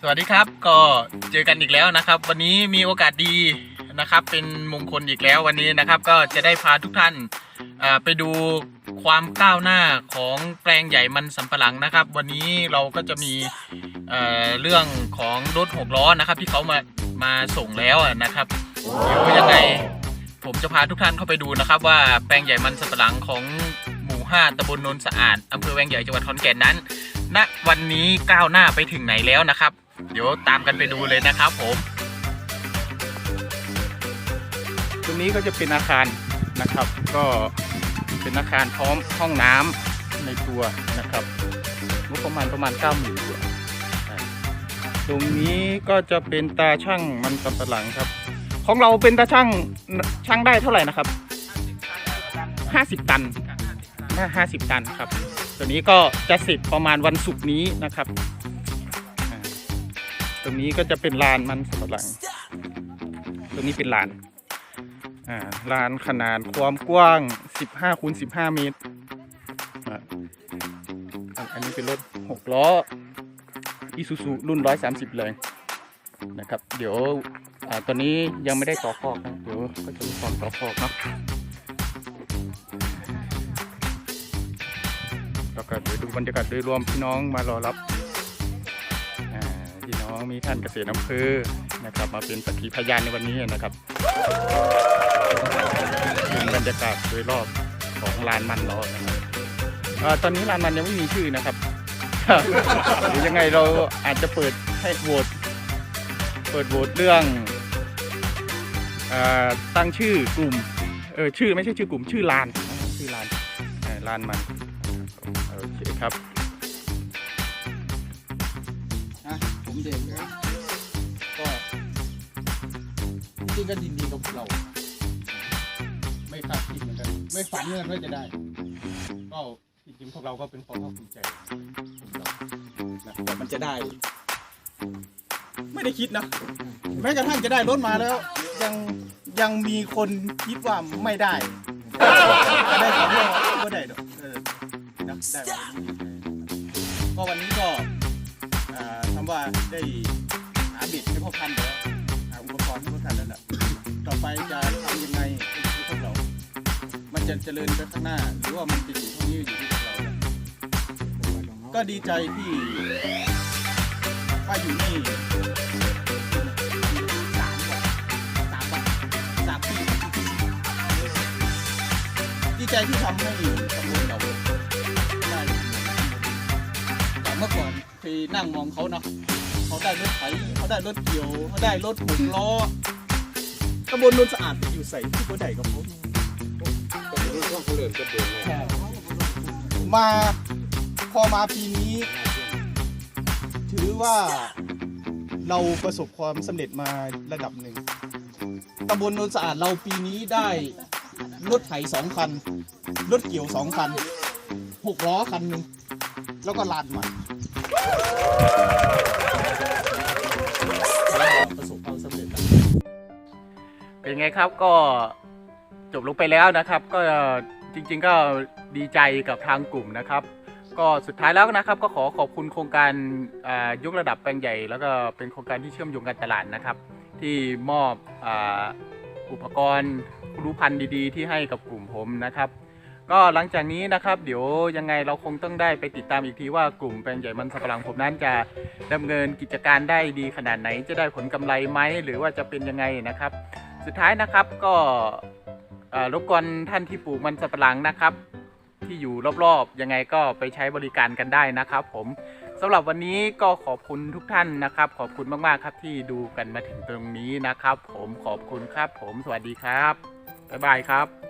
สวัสดีครับก็เจอกันอีกแล้วนะครับ วันนี้มีโอกาสดีนะครับ เป็นมงคลอีกแล้ววันนี้นะครับ ก็จะได้พาทุกท่านไปดูความก้าวหน้าของแปลงใหญ่มันสำปะหลังนะครับ วันนี้เราก็จะมีเเรื่องของรถหกล้อนะครับ ที่เขามามาส่งแล้วนะครับเดี๋ยวยังไงผมจะพาทุกท่านเข้าไปดูนะครับ ว่าแปลงใหญ่มันสำปะหลังของหมู่ 5ตำบลนนสะอาดอำเภอแวงใหญ่จังหวัดขอนแก่นนั้น ณวันนี้ก้าวหน้าไปถึงไหนแล้วนะครับ เดี๋ยวตามกันไปดูเลยนะครับผม ตรงนี้ก็จะเป็นอาคารนะครับ ก็เป็นอาคารพร้อมห้องน้ำในตัวนะครับงบประมาณประมาณ9 0,000ื่นตัวตรงนี้ก็จะเป็นตาช่างมันสำปะหลังครับ ของเราเป็นตาช่างช่างได้เท่าไหร่นะครับ 50 ตันน่า50 ตันครับ ตัวนี้ก็จะเสร็จประมาณวันศุกร์นี้นะครับ ตรงนี้ก็จะเป็นลานมันสำหลัง ตรงนี้เป็นลานอ่าลานขนาดความกว้าง 15คูณ15 เมตร อันนี้เป็นรถ 6 ล้ออีซูซูรุ่น 130 แรงนะครับ เดี๋ยวอตอนนี้ยังไม่ได้ต่อคอกนะเดี๋ยวก็จะมีตอนต่อคอกเนาะ แล้วก็เดี๋ยวดูบรรยากาศโดยรวมพี่น้องมารอรับพี่น้องมีท่านเกษตรอำเภอนะครับมาเป็นสักขีพยานในวันนี้นะครับเป็นบรรยากาศโดยรอบของลานมันล้อนะครับตอนนี้ลานมันยังไม่มีชื่อนะครับหรือยังไงเราอาจจะเปิดให้โหวตเปิดโหวตเรื่องตั้งชื่อกลุ่มเออชื่อไม่ใช่ชื่อกลุ่มชื่อลานชื่อลานลานมัน โอเคครับนะผมเด็กนะก็จริงๆก็ยินดีกับพวกเรา ไม่คาดคิดเหมือนกันไม่ฝันเหมือนกันว่าจะได้ ก็จริงๆพวกเราก็เป็นความภาคภูมิใจนะแต่มันจะได้ ไม่ได้คิดนะแม้กระทั่งจะได้รถมาแล้ว ยังยังมีคนคิดว่าไม่ได้ ได้ของเราก็ได้ดอก เออนก็วันนี้ก็คำว่าได้หาบิดให้พวกท่านแล้วหาอุปกรณ์ให้พวกท่านแล้วล่ะต่อไปจะทำยังไงให้พวกเรา มันจะเจริญไปข้างหน้า หรือว่ามันจะอยู่เท่นี้อยู่ที่พวกเรา ก็ดีใจที่ว่าอยู่นี่สามวันสามวันสามปีดีใจที่ทำให้ เมื่อก่อนเคยนั่งมองเขาเนาะเขาได้รถไถเขาได้รถเกี่ยวเขาได้รถหกล้อตำบลนนสะอาดไปอยู่ใส่ที่บ่ได้กับเขามาพอมาปีนี้ ถือว่าเราประสบความสำเร็จมาระดับหนึ่งตำบลนนสะอาดเราปีนี้ได้รถไถสองคัน รถเกี่ยวสองคันหกล้อคันหนึ่งแล้วก็ลานใหม่ ประสบความสำเร็จเป็นไงครับก็จบลงไปแล้วนะครับ ก็จริงๆก็ดีใจกับทางกลุ่มนะครับ ก็สุดท้ายแล้วนะครับก็ขอขอบคุณโครงการยกระดับแปลงใหญ่ แล้วก็เป็นโครงการที่เชื่อมโยงการตลาดนะครับ ที่มอบอ,อุปกรณ์รู้พันธุ์ดีๆ ที่ให้กับกลุ่มผมนะครับ ก็หลังจากนี้นะครับเดี๋ยวยังไงเราคงต้องได้ไปติดตามอีกทีว่ากลุ่มแปลงใหญ่มันสำปะหลังผมนั้นจะดำเนินกิจการได้ดีขนาดไหน จะได้ผลกำไรไหมหรือว่าจะเป็นยังไงนะครับ สุดท้ายนะครับก็รบกวนท่านที่ปลูกมันสำปะหลังนะครับ ที่อยู่รอบๆยังไงก็ไปใช้บริการกันได้นะครับ ผมสำหรับวันนี้ก็ขอบคุณทุกท่านนะครับ ขอบคุณมากๆครับที่ดูกันมาถึงตรงนี้นะครับ ผมขอบคุณครับ ผมสวัสดีครับบ๊ายบายครับ